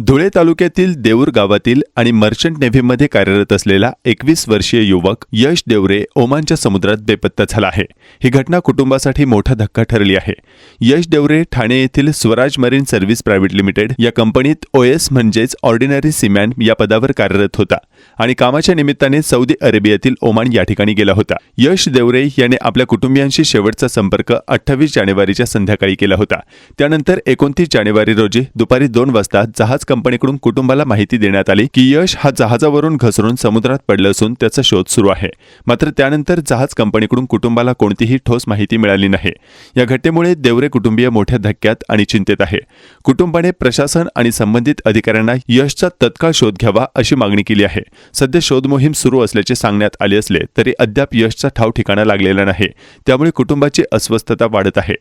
धुळे तालुक्यातील देऊर गावातील आणि मर्चंट नेव्हीमध्ये कार्यरत असलेला एकवीस वर्षीय युवक यश देवरे ओमानच्या समुद्रात बेपत्ता झाला आहे. ही घटना कुटुंबासाठी मोठा धक्का ठरली आहे. यश देवरे ठाणे येथील Swaraj marine service private limited या कंपनीत ओएस म्हणजेच ऑर्डिनरी सीमॅन या पदावर कार्यरत होता. आणि कामाच्या निमित्ताने सौदी अरेबियातील ओमान या ठिकाणी गेला होता. यश देवरे याने आपल्या कुटुंबियांशी शेवटचा संपर्क अठ्ठावीस जानेवारीच्या संध्याकाळी केला होता. त्यानंतर एकोणतीस जानेवारी रोजी दुपारी दोन वाजता जहाज कंपनीकडून कुटुंबाला माहिती देण्यात आली की यश हा जहाजावरून घसरून समुद्रात पडलं असून त्याचा शोध सुरू आहे. मात्र त्यानंतर जहाज कंपनीकडून कुटुंबाला कोणतीही ठोस माहिती मिळाली नाही. या घटनेमुळे देवरे कुटुंबीय मोठ्या धक्क्यात आणि चिंतेत आहे. कुटुंबाने प्रशासन आणि संबंधित अधिकाऱ्यांना यशचा तत्काळ शोध घ्यावा अशी मागणी केली आहे. सध्या शोध मोहीम सुरू असल्याचे सांगण्यात आले असले तरी अद्याप यशचा ठाव ठिकाणा लागलेला नाही. त्यामुळे कुटुंबाची अस्वस्थता वाढत आहे.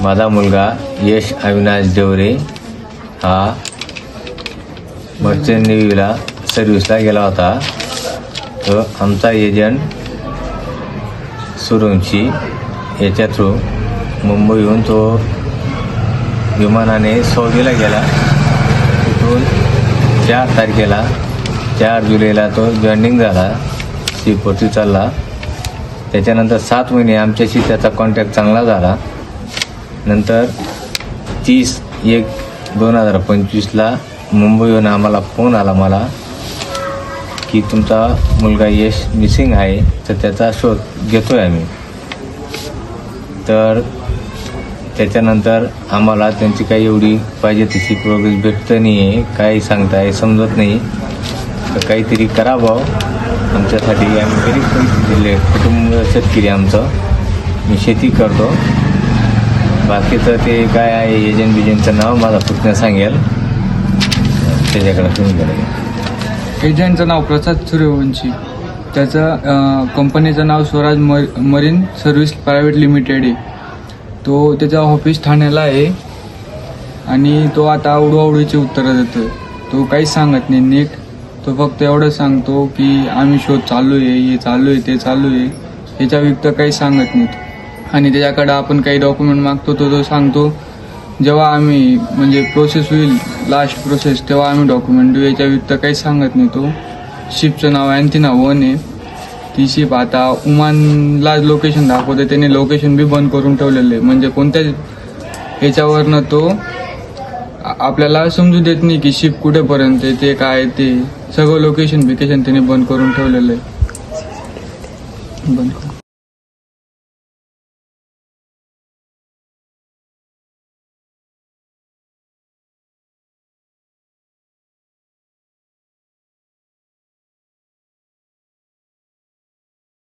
माझा मुलगा यश अविनाश देवरे हा मर्चंट नेव्हीला सर्व्हिसला गेला होता. तो आमचा एजंट सुरवंशी याच्या थ्रू मुंबईहून तो विमानाने सौदीला गेला. तिथून चार तारखेला चार जुलैला तो जॉईनिंग झाला. सीपोर्टची चालला. त्याच्यानंतर सात महिने आमच्याशी त्याचा कॉन्टॅक्ट चांगला झाला. नंतर तीस एक दोन हजार पंचवीसला मुंबईहून आम्हाला फोन आला मला की तुमचा मुलगा यश मिसिंग आहे तर त्याचा शोध घेतो आहे आम्ही. तर त्याच्यानंतर आम्हाला त्यांची काही एवढी पाहिजे तशी प्रोग्रेस भेटत नाही आहे काही सांगताय समजत नाही. तर काहीतरी करावं. आमच्यासाठी आम्ही गरीब दिले. कुटुंब शेतकरी आमचं. मी शेती करतो. बाकीचं ते काय आहे एजंट बिजंटचं नाव माझा पुतण्या सांगेल. त्याच्याकडे तुम्ही करा एजंटचं नाव प्रसाद सूर्यवंशी. त्याचं कंपनीचं नाव स्वराज मर मरीन सर्व्हिस प्रायव्हेट लिमिटेड आहे. तो त्याचा ऑफिस ठाण्याला आहे. आणि तो आता आवडूआवडीची उत्तरं देतो तो काहीच सांगत नाही. नीट तो फक्त एवढं सांगतो की आम्ही शोध चालू आहे हे चालू आहे ते चालू आहे ह्याच्या व्यक्त काही सांगत नाहीत. आणि त्याच्याकडं आपण काही डॉक्युमेंट मागतो तो तो सांगतो जेव्हा आम्ही म्हणजे प्रोसेस होईल लास्ट प्रोसेस तेव्हा आम्ही डॉक्युमेंट देऊ याच्या व्यक्त काही सांगत नाही तो. शिपचं नाव अँथिना वन आहे. ती शिप आता उमानला लोकेशन दाखवते त्याने लोकेशन बी बंद करून ठेवलेलं आहे. म्हणजे कोणत्याच ह्याच्यावरनं तो आपल्याला समजू देत नाही की शिप कुठेपर्यंत आहे ते काय ते. सगळं लोकेशन बिकेशन त्याने बंद करून ठेवलेलं आहे. बंद करून.